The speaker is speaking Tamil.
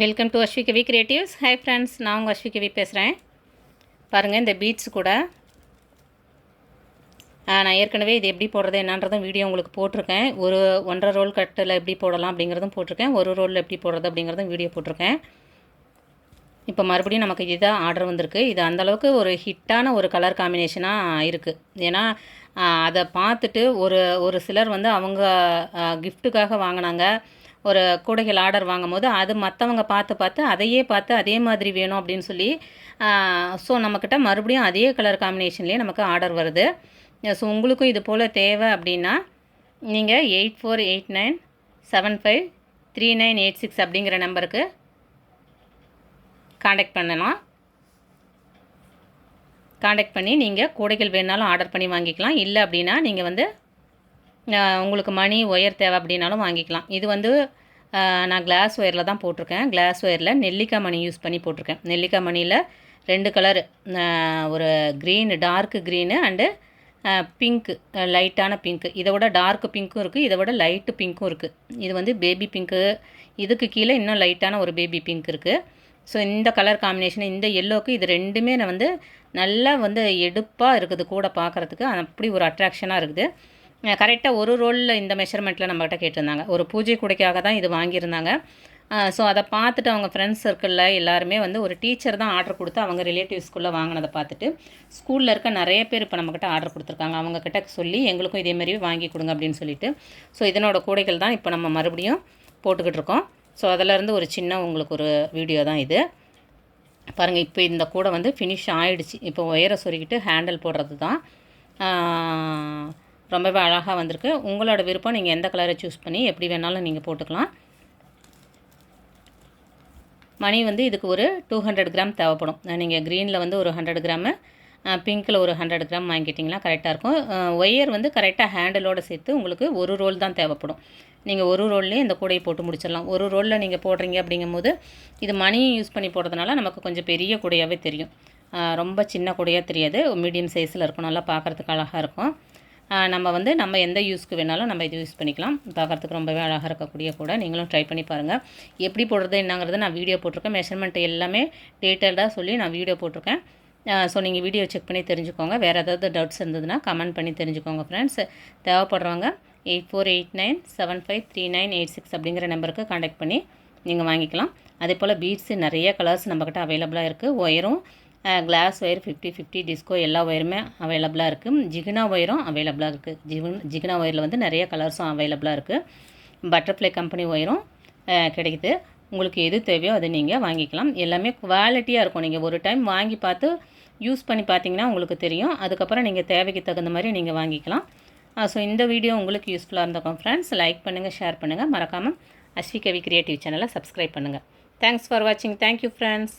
Welcome to Aswi Kavi creatives hi friends நான் உங்கள் அஸ்வி கவி பேசுகிறேன் பாருங்கள் இந்த பீட்ஸ் கூட நான் ஏற்கனவே இது எப்படி போடுறது என்னன்றதும் வீடியோ உங்களுக்கு போட்டிருக்கேன். ஒரு ஒன்றரை ரோல் கட்டில் எப்படி போடலாம் அப்படிங்கிறதும் போட்டிருக்கேன். ஒரு ரோலில் எப்படி போடுறது அப்படிங்கிறதும் வீடியோ போட்டிருக்கேன். இப்போ மறுபடியும் நமக்கு இதுதான் ஆர்டர் வந்திருக்கு. இது அந்தளவுக்கு ஒரு ஹிட்டான ஒரு கலர் காம்பினேஷனாக இருக்குது ஏன்னா அதை பார்த்துட்டு ஒரு ஒரு சிலர் வந்து அவங்க கிஃப்ட்டுக்காக வாங்கினாங்க. ஒரு கூடைகள் ஆர்டர் வாங்கும்போது அது மற்றவங்க பார்த்து பார்த்து அதையே பார்த்து அதே மாதிரி வேணும் அப்படின்னு சொல்லி ஸோ நம்மக்கிட்ட மறுபடியும் அதே கலர் காம்பினேஷன்லேயே நமக்கு ஆர்டர் வருது. ஸோ உங்களுக்கும் இது போல் தேவை அப்படின்னா நீங்கள் eight four eight nine seven five three nine eight six அப்படிங்கிற நம்பருக்கு காண்டாக்ட் பண்ணலாம். காண்டாக்ட் பண்ணி நீங்கள் கூடைகள் வேணாலும் ஆர்டர் பண்ணி வாங்கிக்கலாம். இல்லை அப்படின்னா நீங்கள் வந்து உங்களுக்கு மணி ஒயர் தேவை அப்படின்னாலும் வாங்கிக்கலாம். இது வந்து நான் கிளாஸ் ஒயரில் தான் போட்டிருக்கேன். கிளாஸ் ஒயரில் நெல்லிக்காய் மணி யூஸ் பண்ணி போட்டிருக்கேன். நெல்லிக்காய் மணியில் ரெண்டு கலரு ஒரு green dark green and pink லைட்டான பிங்க்கு இதை விட டார்க் பிங்க்கும் இருக்குது இதை விட லைட்டு பிங்க்கும் இருக்குது இது வந்து பேபி பிங்க்கு இதுக்கு கீழே இன்னும் லைட்டான ஒரு பேபி பிங்க் இருக்குது ஸோ இந்த கலர் காம்பினேஷன் இந்த எல்லோக்கு இது ரெண்டுமே நான் வந்து நல்லா வந்து எடுப்பாக இருக்குது கூட பார்க்குறதுக்கு. அப்படி ஒரு அட்ராக்ஷனாக இருக்குது. கரெக்டாக ஒரு ரோலில் இந்த மெஷர்மெண்ட்டில் நம்மகிட்ட கேட்டிருந்தாங்க. ஒரு பூஜை கூடைக்காக தான் இது வாங்கியிருந்தாங்க. ஸோ அதை பார்த்துட்டு அவங்க ஃப்ரெண்ட்ஸ் சர்க்கிளில் எல்லாருமே வந்து ஒரு டீச்சர் தான் ஆர்டர் கொடுத்து அவங்க ரிலேட்டிவ்ஸ்குள்ளே வாங்கினதை பார்த்துட்டு ஸ்கூலில் இருக்க நிறைய பேர் இப்போ நம்மக்கிட்ட ஆர்டர் கொடுத்துருக்காங்க. அவங்கக்கிட்ட சொல்லி எங்களுக்கும் இதே வாங்கி கொடுங்க அப்படின்னு சொல்லிட்டு ஸோ இதனோட கூடைகள் தான் இப்போ நம்ம மறுபடியும் போட்டுக்கிட்டு இருக்கோம். ஸோ அதிலேருந்து ஒரு சின்ன உங்களுக்கு ஒரு வீடியோ தான் இது. பாருங்கள் இப்போ இந்த கூடை வந்து ஃபினிஷ் ஆகிடுச்சு இப்போ ஒயரை சொருகிட்டு ஹேண்டில் போடுறது தான். ரொம்பவே அழகாக வந்திருக்கு. உங்களோட விருப்பம் நீங்கள் எந்த கலரை சூஸ் பண்ணி எப்படி வேணாலும் நீங்கள் போட்டுக்கலாம். மணி வந்து இதுக்கு ஒரு டூ ஹண்ட்ரட் கிராம் தேவைப்படும். நீங்கள் க்ரீனில் வந்து ஒரு ஹண்ட்ரட் கிராமு பிங்க்கில் ஒரு ஹண்ட்ரட் கிராம் வாங்கிட்டிங்கன்னா கரெக்டாக இருக்கும். ஒயர் வந்து கரெக்டாக ஹேண்டிலோடு சேர்த்து உங்களுக்கு ஒரு ரோல் தான் தேவைப்படும். நீங்கள் ஒரு ரோல்லே இந்த கூடையை போட்டு முடிச்சிடலாம். ஒரு ரோலில் நீங்கள் போடுறீங்க அப்படிங்கும்போது இது மணி யூஸ் பண்ணி போடுறதுனால நமக்கு கொஞ்சம் பெரிய கூடையாகவே தெரியும். ரொம்ப சின்ன கூடையாக தெரியாது. மீடியம் சைஸில் இருக்கும். நல்லா பார்க்குறதுக்கு அழகாக இருக்கும். நம்ம வந்து நம்ம எந்த யூஸ்க்கு வேணாலும் நம்ம இது யூஸ் பண்ணிக்கலாம். பார்க்குறதுக்கு ரொம்பவே அழகாக இருக்கக்கூடிய கூட நீங்களும் ட்ரை பண்ணி பாருங்கள் எப்படி போடுறது என்னங்கிறது நான் வீடியோ போட்டிருக்கேன். மெஷர்மெண்ட் எல்லாமே டீட்டெயில்டாக சொல்லி நான் வீடியோ போட்டிருக்கேன். ஸோ நீங்கள் வீடியோ செக் பண்ணி தெரிஞ்சுக்கோங்க. வேறு ஏதாவது டவுட்ஸ் இருந்ததுன்னா கமெண்ட் பண்ணி தெரிஞ்சுக்கோங்க ஃப்ரெண்ட்ஸ் தேவைப்படுறவங்க eight four eight nine seven five three nine eight six அப்படிங்கிற நம்பருக்கு காண்டாக்ட் பண்ணி நீங்கள் வாங்கிக்கலாம். அதே போல் பீட்ஸு நிறைய கலர்ஸ் நம்மக்கிட்ட அவைலபிளாக இருக்குது ஒயரும் glass wire fifty fifty disco எல்லா ஒயருமே அவைலபிளாக இருக்குது ஜிகினா ஒயரும் அவைலபிளாக இருக்குது ஜிகின் ஜிகினா ஒயரில் வந்து நிறைய கலர்ஸும் அவைலபிளாக இருக்குது பட்டர்ஃப்ளை கம்பெனி ஒயரும் கிடைக்குது. உங்களுக்கு எது தேவையோ அதை நீங்கள் வாங்கிக்கலாம். எல்லாமே குவாலிட்டியாக இருக்கும். நீங்கள் ஒரு டைம் வாங்கி பார்த்து யூஸ் பண்ணி பார்த்தீங்கன்னா உங்களுக்கு தெரியும். அதுக்கப்புறம் நீங்கள் தேவைக்கு தகுந்த மாதிரி நீங்கள் வாங்கிக்கலாம். ஸோ இந்த வீடியோ உங்களுக்கு யூஸ்ஃபுல்லாக இருந்திருக்கும் ஃப்ரெண்ட்ஸ் லைக் பண்ணுங்கள் ஷேர் பண்ணுங்கள் மறக்காமல் அஸ்வி கவி கிரியேட்டிவ் சேனலை சப்ஸ்கிரைப் பண்ணுங்கள் தேங்க்ஸ் ஃபார் வாட்சிங் தேங்க்யூ ஃப்ரெண்ட்ஸ்